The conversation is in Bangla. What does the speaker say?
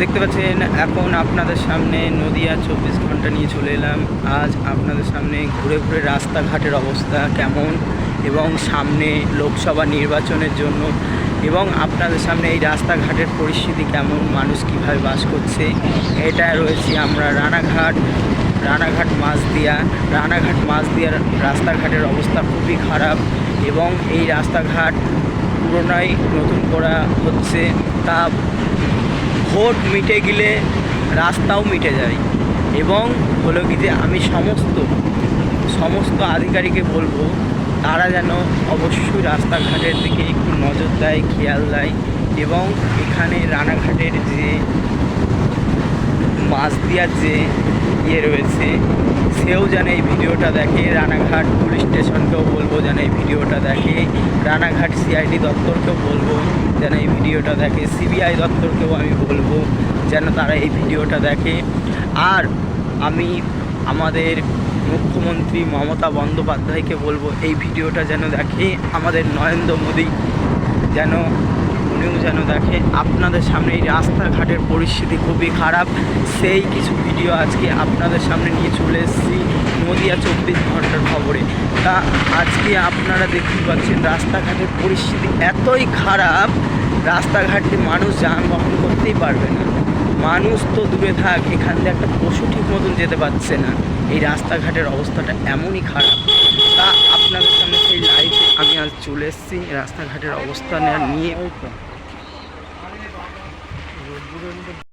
দেখতে পাচ্ছেন, এখন আপনাদের সামনে নদিয়া চব্বিশ ঘণ্টা নিয়ে চলে এলাম। আজ আপনাদের সামনে ঘুরে ঘুরে রাস্তাঘাটের অবস্থা কেমন এবং সামনে লোকসভা নির্বাচনের জন্য এবং আপনাদের সামনে এই রাস্তাঘাটের পরিস্থিতি কেমন, মানুষ কীভাবে বাস করছে, এটা রয়েছে আমরা রানাঘাট রানাঘাট মাছদিয়া। রানাঘাট মাছদিয়ার রাস্তাঘাটের অবস্থা খুবই খারাপ এবং এই রাস্তাঘাট পুরোটাই নতুন করা হচ্ছে। তা ভোট মিটে গেলে রাস্তাও মিটে যায় এবং হলো কি যে আমি সমস্ত সমস্ত আধিকারিককে বলব, তারা যেন অবশ্যই রাস্তাঘাটের দিকে একটু নজর দেয়, খেয়াল দেয় এবং এখানে রানাঘাটের যে মাছ দেওয়ার যে ইয়ে রয়েছে, সেও যেন এই ভিডিওটা দেখে, রানাঘাট পুলিশ স্টেশনকেও বলব যেন এই ভিডিওটা দেখে, রানাঘাট সিআইডি দপ্তরকেও বলব যেন এই ভিডিওটা দেখে। সিবিআই দপ্তরকেও আমি বলব যেন তারা এই ভিডিওটা দেখে। আর আমি আমাদের মুখ্যমন্ত্রী মমতা বন্দ্যোপাধ্যায়কে বলব, এই ভিডিওটা যেন দেখে, আমাদের নরেন্দ্র মোদী যেন, উনিও যেন দেখে। আপনাদের সামনে এই রাস্তাঘাটের পরিস্থিতি খুবই খারাপ। সেই কিছু ভিডিও আজকে আপনাদের সামনে নিয়ে চলে এসেছি। নদিয়া চব্বিশ ঘণ্টার খবরে। তা আজকে আপনারা দেখতে পাচ্ছেন, রাস্তাঘাটের পরিস্থিতি এতই খারাপ, রাস্তাঘাটে মানুষ যানবাহন করতেই পারবে না। মানুষ তো দূরে থাক, এখান থেকে একটা পশু ঠিক মতন যেতে পারছে না। এই রাস্তাঘাটের অবস্থাটা এমনই খারাপ। তা আপনাদের সামনে সেই লাইফে আমি আজ চলে এসেছি, রাস্তাঘাটের অবস্থা নিয়ে।